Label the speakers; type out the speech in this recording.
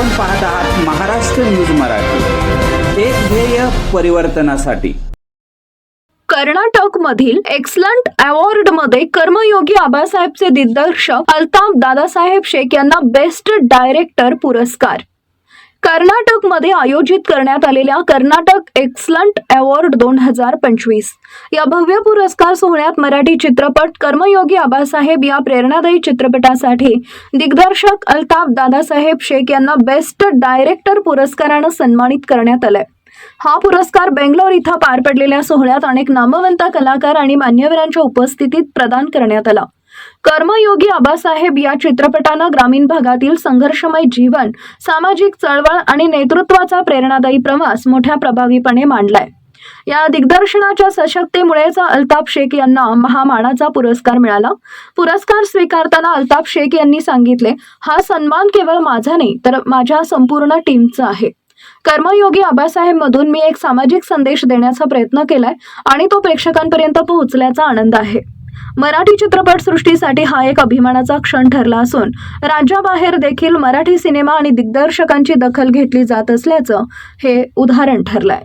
Speaker 1: आपण पाहत आहात महाराष्ट्र न्यूज मराठी. एक ध्येय परिवर्तनासाठी.
Speaker 2: कर्नाटकमधील एक्सलंट अवॉर्डमध्ये कर्मयोगी आबासाहेबचे दिग्दर्शक अल्ताफ दादासाहेब शेख यांना बेस्ट डायरेक्टर पुरस्कार. कर्नाटकमध्ये आयोजित करण्यात आलेल्या कर्नाटक एक्सलंट अवॉर्ड दोन हजार पंचवीस. या भव्य पुरस्कार सोहळ्यात मराठी चित्रपट कर्मयोगी आबासाहेब या प्रेरणादायी चित्रपटासाठी दिग्दर्शक अल्ताफ दादासाहेब शेख यांना बेस्ट डायरेक्टर पुरस्कारानं सन्मानित करण्यात आलंय. हा पुरस्कार बेंगलोर इथं पार पडलेल्या सोहळ्यात अनेक नामवंत कलाकार आणि मान्यवरांच्या उपस्थितीत प्रदान करण्यात आला. कर्मयोगी आबासाहेब या चित्रपटानं ग्रामीण भागातील संघर्षमय जीवन सामाजिक चळवळ आणि नेतृत्वाचा प्रेरणादायी प्रवास मोठ्या प्रभावीपणे मांडलाय. या दिग्दर्शनाच्या सशक्तीमुळेच अल्ताफ शेख यांना महामानाचा पुरस्कार मिळाला. पुरस्कार स्वीकारताना अल्ताफ शेख यांनी सांगितले हा सन्मान केवळ माझा नाही तर माझ्या संपूर्ण टीमचा आहे. कर्मयोगी आबासाहेब मधून मी एक सामाजिक संदेश देण्याचा प्रयत्न केलाय आणि तो प्रेक्षकांपर्यंत पोहोचल्याचा आनंद आहे. मराठी चित्रपटसृष्टीसाठी हा एक अभिमानाचा क्षण ठरला असून राज्याबाहेर देखील मराठी सिनेमा आणि दिग्दर्शकांची दखल घेतली जात असल्याचं हे उदाहरण ठरलंय.